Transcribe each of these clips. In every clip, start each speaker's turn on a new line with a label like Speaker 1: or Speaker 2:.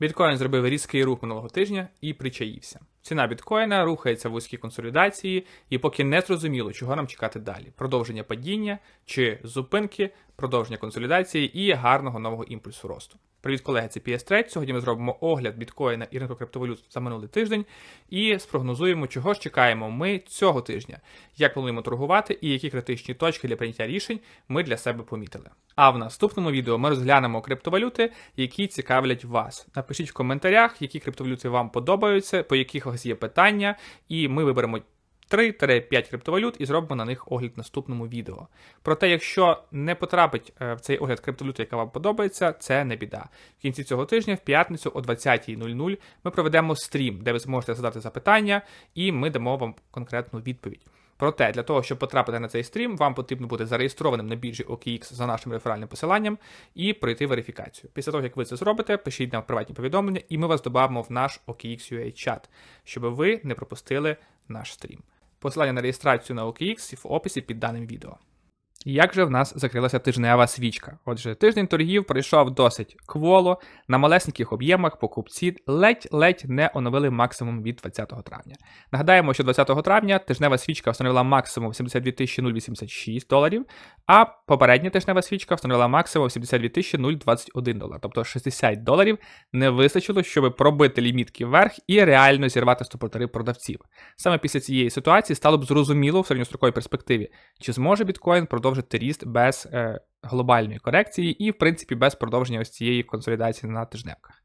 Speaker 1: Біткоін зробив різкий рух минулого тижня і причаївся. Ціна біткоїна рухається в вузькій консолідації, і поки не зрозуміло, чого нам чекати далі: продовження падіння чи зупинки, продовження консолідації і гарного нового імпульсу росту. Привіт, колеги, це PS Trade. Сьогодні ми зробимо огляд біткоїна і ринку криптовалют за минулий тиждень і спрогнозуємо, чого ж чекаємо ми цього тижня, як плануємо торгувати і які критичні точки для прийняття рішень ми для себе помітили. А в наступному відео ми розглянемо криптовалюти, які цікавлять вас. Напишіть в коментарях, які криптовалюти вам подобаються, по яких вас є питання, і ми виберемо 3-5 криптовалют і зробимо на них огляд в наступному відео. Проте, якщо не потрапить е, в цей огляд криптовалюти, яка вам подобається, це не біда. В кінці цього тижня, в п'ятницю о 20.00, ми проведемо стрім, де ви зможете задати запитання, і ми дамо вам конкретну відповідь. Проте, для того, щоб потрапити на цей стрім, вам потрібно бути зареєстрованим на біржі OKX за нашим реферальним посиланням і пройти верифікацію. Після того, як ви це зробите, пишіть нам приватні повідомлення, і ми вас додамо в наш OKX UA чат, щоб ви не пропустили наш стрім. Посилання на реєстрацію на OKX в описі під даним відео. Як же в нас закрилася тижнева свічка? Отже, тиждень торгів пройшов досить кволо, на малесеньких об'ємах покупці ледь-ледь не оновили максимум від 20 травня. Нагадаємо, що 20 травня тижнева свічка встановила максимум 72 086 доларів, а попередня тижнева свічка встановила максимум 72 021 долар. Тобто 60 доларів не вистачило, щоб пробити лімітки вверх і реально зірвати стопортери продавців. Саме після цієї ситуації стало б зрозуміло в середньостроковій перспективі, чи зможе біткоін продовжити ріст без е, глобальної корекції і, в принципі, без продовження ось цієї консолідації на тижневках.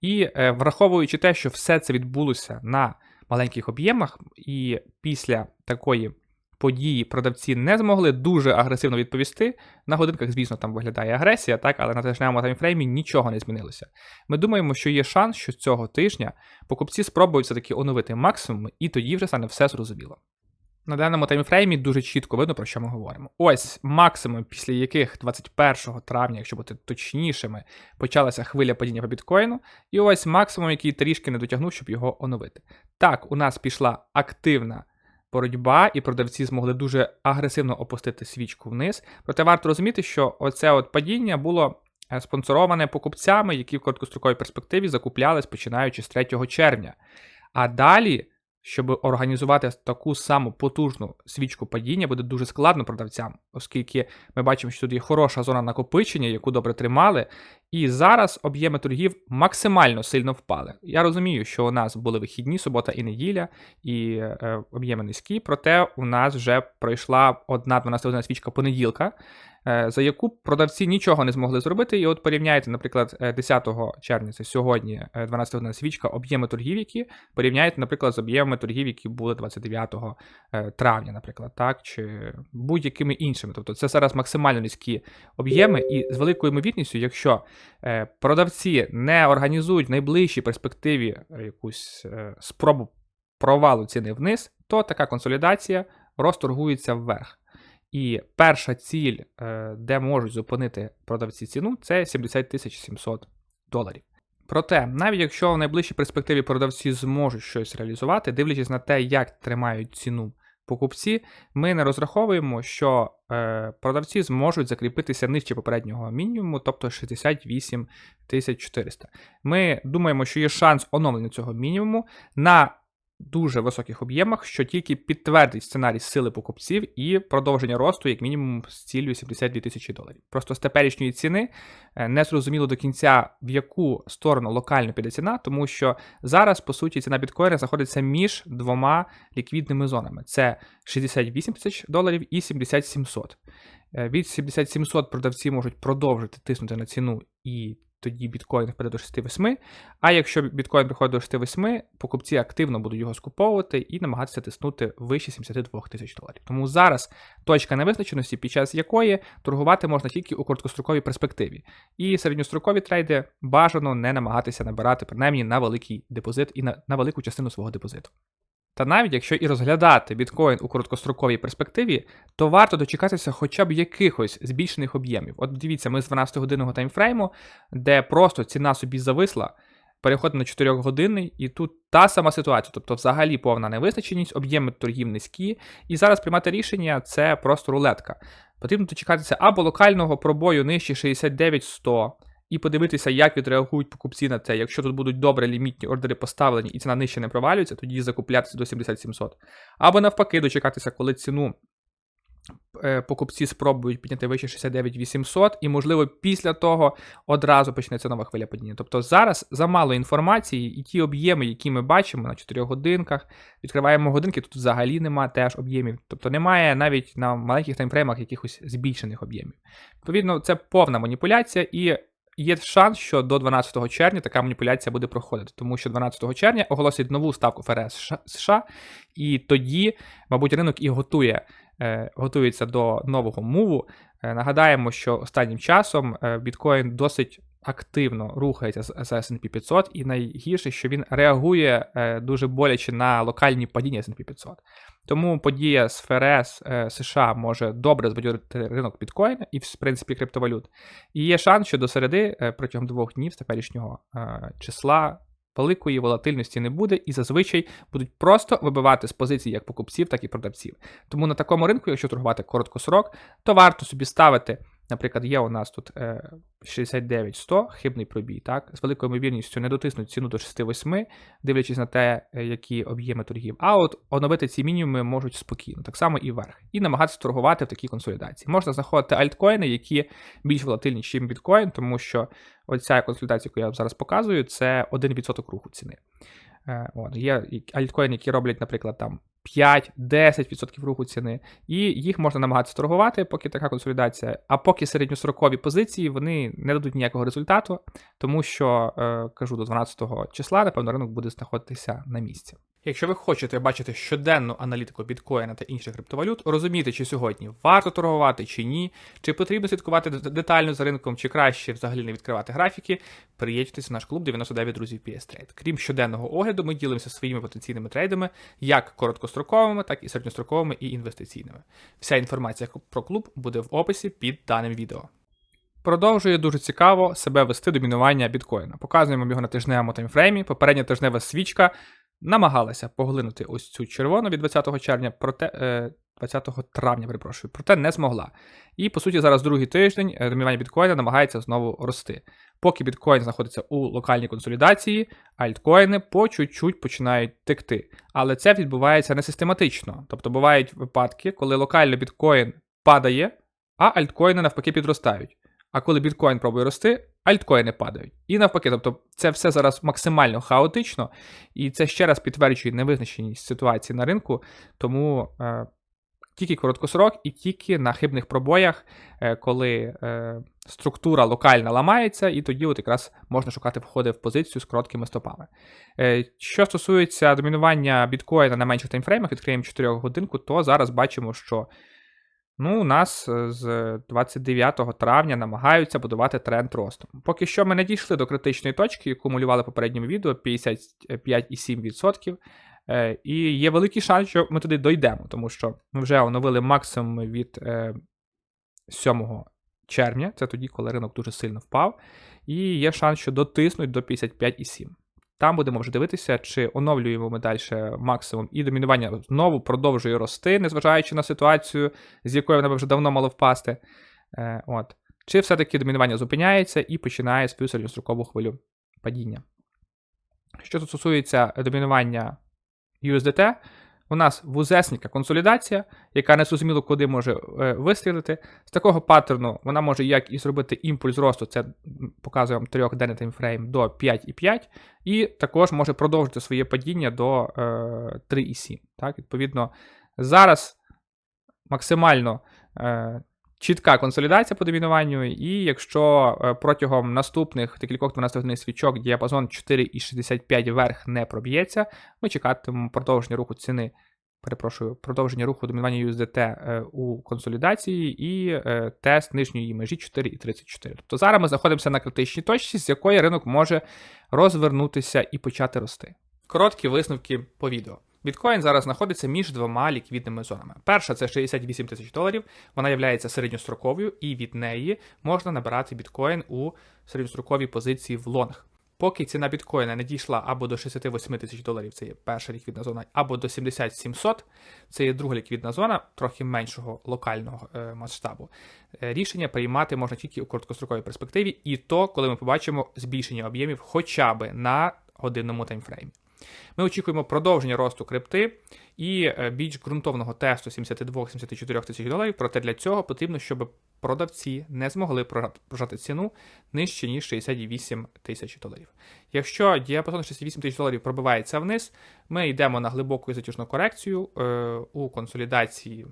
Speaker 1: І е, враховуючи те, що все це відбулося на маленьких об'ємах, і після такої події продавці не змогли дуже агресивно відповісти. На годинках, звісно, там виглядає агресія, так, але на тижневому таймфреймі нічого не змінилося. Ми думаємо, що є шанс, що цього тижня покупці спробують все-таки оновити максимум, і тоді вже стане все зрозуміло. На даному таймфреймі дуже чітко видно, про що ми говоримо. Ось максимум, після яких 21 травня, якщо бути точнішими, почалася хвиля падіння по біткоїну, і ось максимум, який трішки не дотягнув, щоб його оновити. Так, у нас пішла активна боротьба, і продавці змогли дуже агресивно опустити свічку вниз. Проте варто розуміти, що оце от падіння було е, спонсороване покупцями, які в короткостроковій перспективі закуплялись починаючи з 3 червня. А далі щоб організувати таку саму потужну свічку падіння, буде дуже складно продавцям, оскільки ми бачимо, що тут є хороша зона накопичення, яку добре тримали. І зараз об'єми торгів максимально сильно впали. Я розумію, що у нас були вихідні, субота і неділя, і е, об'єми низькі, проте у нас вже пройшла одна 12 година свічка понеділка. Е, за яку продавці нічого не змогли зробити. І от порівняйте, наприклад, 10 е, червня, це сьогодні, 12 е, година свічка, об'єми торгів, які порівняйте, наприклад, з об'ємами торгів, які були 29 травня, наприклад, так, чи будь-якими іншими. Тобто це зараз максимально низькі об'єми, і з великою ймовірністю, якщо продавці не організують в найближчій перспективі якусь спробу провалу ціни вниз, то така консолідація розторгується вверх. І перша ціль, е, де можуть зупинити продавці ціну, це 70 700 доларів. Проте, навіть якщо в найближчій перспективі продавці зможуть щось реалізувати, дивлячись на те, як тримають ціну покупці, ми не розраховуємо, що е, продавці зможуть закріпитися нижче попереднього мінімуму, тобто 68 400. Ми думаємо, що є шанс оновлення цього мінімуму на дуже високих об'ємах, що тільки підтвердить сценарій сили покупців і продовження росту, як мінімум, з цілею 72 тисячі доларів. Просто з теперішньої ціни е, не зрозуміло до кінця, в яку сторону локально піде ціна, тому що зараз, по суті, ціна біткоїна знаходиться між двома ліквідними зонами: це 68 тисяч доларів і 7700. Е, від 7700 продавці можуть продовжити тиснути на ціну і тоді біткоін впаде до 6-8. А якщо біткоін приходить до 6-8, покупці активно будуть його скуповувати і намагатися тиснути вище 72 тисяч доларів. Тому зараз точка невизначеності, під час якої торгувати можна тільки у короткостроковій перспективі. І середньострокові трейди бажано не намагатися набирати принаймні на великий депозит і на, на велику частину свого депозиту. Та навіть якщо і розглядати біткоін у короткостроковій перспективі, то варто дочекатися хоча б якихось збільшених об'ємів. От дивіться, ми з 12 годинного таймфрейму, де просто ціна собі зависла, переходимо на 4 годинний, і тут та сама ситуація, тобто взагалі повна невизначеність, об'єми торгів низькі, і зараз приймати рішення це просто рулетка. Потрібно дочекатися або локального пробою нижче 69-100, і подивитися, як відреагують покупці на це. Якщо тут будуть добре лімітні ордери поставлені і ціна нижче не провалюється, тоді закуплятися до 7700. Або навпаки, дочекатися, коли ціну е, покупці спробують підняти вище 69 800, і, можливо, після того одразу почнеться нова хвиля падіння. Тобто зараз замало інформації, і ті об'єми, які ми бачимо на 4 годинках, відкриваємо годинки, тут взагалі немає теж об'ємів. Тобто немає навіть на маленьких таймфреймах якихось збільшених об'ємів. Відповідно, це повна маніпуляція, і є шанс, що до 12 червня така маніпуляція буде проходити, тому що 12 червня оголосять нову ставку ФРС США, і тоді, мабуть, ринок і готує. е, Готується до нового муву. Е, Нагадаємо, що останнім часом е, біткоін досить активно рухається з S&P 500, і найгірше, що він реагує е, дуже боляче на локальні падіння S&P 500. Тому подія з ФРС е, США може добре збадьорити ринок біткоїна і, в принципі, криптовалют. І є шанс, що до середи е, протягом двох днів з теперішнього числа великої волатильності не буде, і зазвичай будуть просто вибивати з позицій як покупців, так і продавців. Тому на такому ринку, якщо торгувати короткосрок, то варто собі ставити. Наприклад, є у нас тут е, 69-100 хибний пробій, так, з великою ймовірністю не дотиснуть ціну до 6-8, дивлячись на те, е, які об'єми торгів. А от оновити ці мінімуми можуть спокійно, так само і вверх. І намагатися торгувати в такій консолідації. Можна знаходити альткоїни, які більш волатильні, ніж біткоін, тому що оця консолідація, яку я зараз показую, це 1% руху ціни. Е, От, є альткоїни, які роблять, наприклад, там 5-10% руху ціни, і їх можна намагатися торгувати, поки така консолідація. А поки середньострокові позиції вони не дадуть ніякого результату, тому що е, кажу до 12 числа, напевно, ринок буде знаходитися на місці. Якщо ви хочете бачити щоденну аналітику біткоїна та інших криптовалют, розуміти, чи сьогодні варто торгувати чи ні, чи потрібно слідкувати детально за ринком, чи краще взагалі не відкривати графіки, приєднуйтесь в наш клуб 99 друзів PS Trade. Крім щоденного огляду, ми ділимося своїми потенційними трейдами, як короткостроковими, так і середньостроковими і інвестиційними. Вся інформація про клуб буде в описі під даним відео. Продовжує дуже цікаво себе вести домінування біткоїна. Показуємо його на тижневому таймфреймі. Попередня тижнева свічка намагалася поглинути ось цю червону від 20 червня, проте е, 20 травня, перепрошую, проте не змогла. І по суті, зараз другий тиждень е, домінування біткоїна намагається знову рости. Поки біткоін знаходиться у локальній консолідації, альткоїни по чуть-чуть починають текти. Але це відбувається не систематично. Тобто бувають випадки, коли локально біткоін падає, а альткоїни навпаки підростають. А коли біткоін пробує рости, альткоїни падають. І навпаки, тобто це все зараз максимально хаотично, і це ще раз підтверджує невизначеність ситуації на ринку, тому е, тільки короткосрок і тільки на хибних пробоях, е, коли е, структура локальна ламається, і тоді от якраз можна шукати входи в позицію з короткими стопами. Е, що стосується домінування біткоїна на менших таймфреймах, відкриємо 4 годинку, то зараз бачимо, що Ну, у нас е, з 29 травня намагаються будувати тренд росту. Поки що ми не дійшли до критичної точки, яку малювали в попередньому відео 55,7%. Е, І є великий шанс, що ми туди дійдемо, тому що ми вже оновили максимум від е, 7 червня, це тоді, коли ринок дуже сильно впав. І є шанс, що дотиснуть до 55,7. Там будемо вже дивитися, чи оновлюємо ми далі максимум, і домінування знову продовжує рости, незважаючи на ситуацію, з якою вона вже давно мало впасти. Е, от. Чи все-таки домінування зупиняється і починає свою середньострокову хвилю падіння. Що стосується домінування USDT, у нас вузесніка консолідація, яка не зрозуміло куди може е, вистрілити. З такого паттерну вона може як і зробити імпульс росту, це показує вам трьохденний таймфрейм до 5,5, і також може продовжити своє падіння до е, 3,7. Так, відповідно, зараз максимально е, чітка консолідація по домінуванню, і якщо е, протягом наступних декількох 12 годинних свічок діапазон 4,65 вверх не проб'ється, ми чекатимемо продовження руху ціни. Перепрошую, продовження руху домінування USDT е, у консолідації і е, тест нижньої межі 4,34. Тобто зараз ми знаходимося на критичній точці, з якої ринок може розвернутися і почати рости. Короткі висновки по відео. Біткоін зараз знаходиться між двома ліквідними зонами. Перша це 68 тисяч доларів, вона є середньостроковою, і від неї можна набирати біткоін у середньостроковій позиції в лонг. Поки ціна біткоїна не дійшла або до 68 тисяч доларів, це є перша ліквідна зона, або до 7700, це є друга ліквідна зона, трохи меншого локального е, масштабу. Е, рішення приймати можна тільки у короткостроковій перспективі, і то, коли ми побачимо збільшення об'ємів хоча б на годинному таймфреймі. Ми очікуємо продовження росту крипти і е, більш ґрунтовного тесту 72-74 тисяч доларів. Проте для цього потрібно, щоб продавці не змогли прожати- ціну нижче ніж 68 тисяч доларів. Якщо діапазон 68 тисяч доларів пробивається вниз, ми йдемо на глибоку і затяжну корекцію е, у консолідації.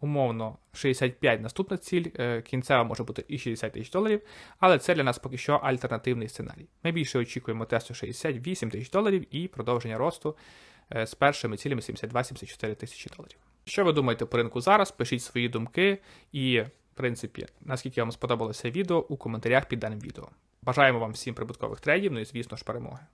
Speaker 1: Умовно, 65 наступна ціль, е, кінцева може бути і 60 тисяч доларів, але це для нас поки що альтернативний сценарій. Ми більше очікуємо тесту 68 тисяч доларів і продовження росту е, з першими цілями 72-74 тисячі доларів. Що ви думаєте по ринку зараз? Пишіть свої думки і, в принципі, наскільки вам сподобалося відео у коментарях під даним відео. Бажаємо вам всім прибуткових трейдів, ну і звісно ж перемоги.